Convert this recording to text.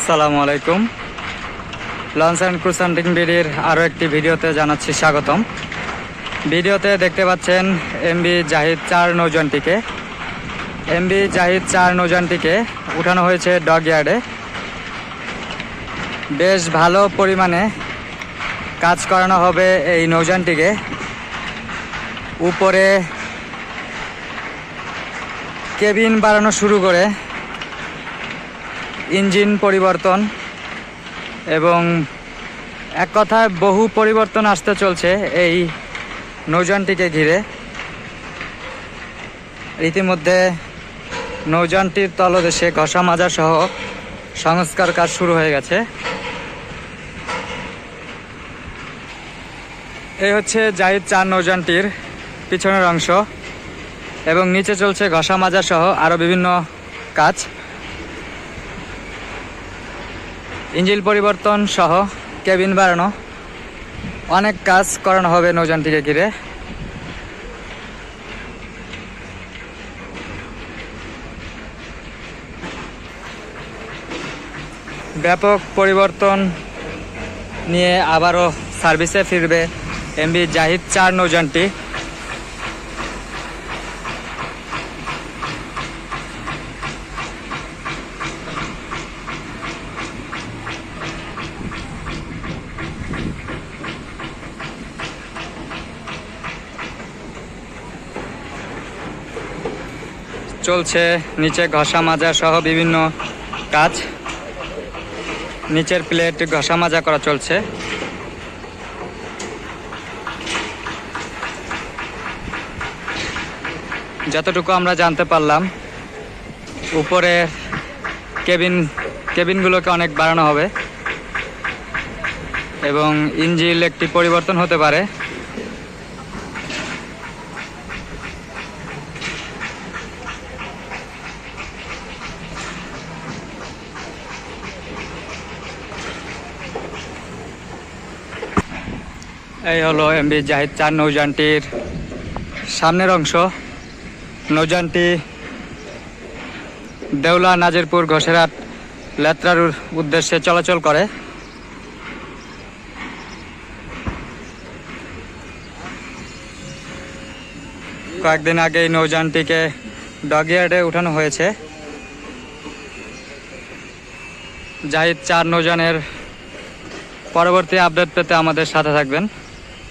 আসসালামু আলাইকুম। Launch and ক্রুসান্টিং বিডির আরও একটি ভিডিওতে জানাচ্ছি স্বাগতম। ভিডিওতে দেখতে পাচ্ছেন এমবি জাহিদ চার নৌজনটিকে এমবি জাহিদ চার নৌজনটিকে উঠানো হয়েছে ডগ ইয়ার্ডে। বেশ ভালো পরিমাণে কাজ করানো হবে এই নৌযানটিকে। উপরে কেবিন বাড়ানো শুরু করে ইঞ্জিন পরিবর্তন এবং এক কথায় বহু পরিবর্তন আসতে চলছে এই নৌযানটিকে ঘিরে। ইতিমধ্যে নৌযানটির তলদেশে ঘষা মাজা সহ সংস্কার কাজ শুরু হয়ে গেছে। এই হচ্ছে জাহিদ চার নৌযানটির পিছনের অংশ এবং নিচে চলছে ঘষা মাজা সহ আরও বিভিন্ন কাজ। ইঞ্জিল পরিবর্তন সহ কেবিন বাড়ানো। অনেক কাজ করানো হবে নৌযানটিকে ঘিরে। ব্যাপক পরিবর্তন নিয়ে আবারও সার্ভিসে ফিরবে এমবি জাহিদ চার নৌযানটি। চলছে, নিচে ঘষা মাজা সহ বিভিন্ন কাজ। নিচের প্লেট ঘষা মাজা করা চলছে। যতটুকু আমরা জানতে পারলাম, উপরে কেবিন, কেবিনগুলোকে অনেক বাড়ানো হবে এবং ইঞ্জিল একটি পরিবর্তন হতে পারে। এই হলো এমবি জাহিদ চার নৌযানটির সামনের অংশ। নৌযানটি দেউলা নাজিরপুর ঘোষেরহাট লেত্রার উদ্দেশ্যে চলাচল করে। কয়েকদিন আগে এই নৌযানটিকে ডগিয়ার্ডে উঠানো হয়েছে। জাহিদ চার নৌযানের পরবর্তী আপডেট পেতে আমাদের সাথে থাকবেন।